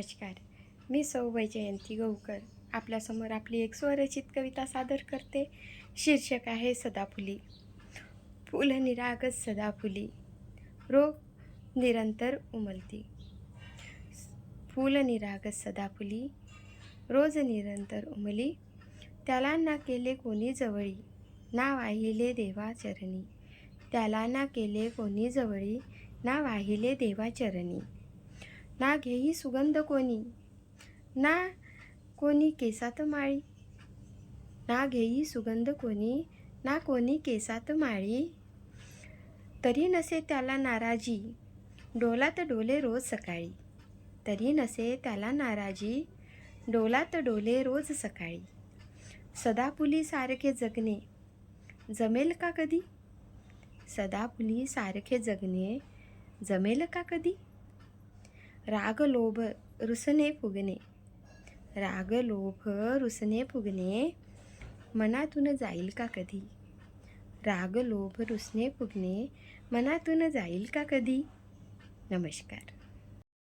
नमस्कार. मी सौ वैजयंती गौकर आपल्यासमोर आपली एक स्वरचित कविता सादर करते. शीर्षक आहे सदाफुली. फुल निरागस सदाफुली. रोग निरंतर उमलती. फुल निरागस सदाफुली. रोज निरंतर उमली. त्याला ना केले कोणी जवळी. ना वाहिले देवा चरणी. त्याला ना केले कोणी जवळी. ना वाहिले देवा चरणी. ना घेई सुगंध कोणी ना कोणी केसात माळी. ना घेई सुगंध कोणी ना कोणी केसात माळी. तरी नसे त्याला नाराजी डोलात डोले रोज सकाळी. तरी नसे त्याला नाराजी डोलात डोले रोज सकाळी. सदाफुली सारखे जगणे जमेल का कधी? सदाफुली सारखे जगणे जमेल का कधी? रागलोभ रुसने फुगणे. रागलोभ रुसने फुगणे. मनातून जाईल का कधी? रागलोभ रुसने फुगणे. मनातून जाईल का कधी? नमस्कार.